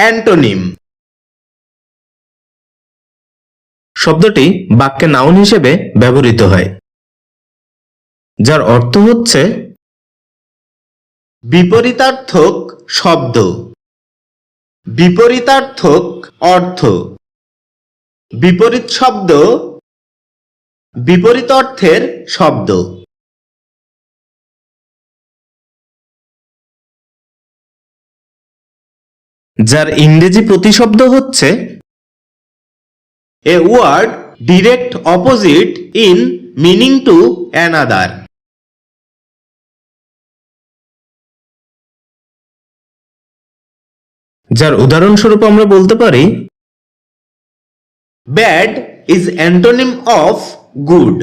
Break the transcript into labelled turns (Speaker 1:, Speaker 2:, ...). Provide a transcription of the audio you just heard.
Speaker 1: Antonym.
Speaker 2: শব্দটি বাক্যে noun হিসেবে ব্যবহৃত হয়, যার অর্থ হচ্ছে
Speaker 1: বিপরীতার্থক শব্দ। বিপরীতার্থক অর্থ। বিপরীত শব্দ বিপরীত অর্থের শব্দ।
Speaker 2: যার ইংরেজি প্রতিশব্দ হচ্ছে
Speaker 1: a word direct opposite in meaning to another
Speaker 2: যার উদাহরণস্বরূপ আমরা বলতে পারি
Speaker 1: bad is antonym of good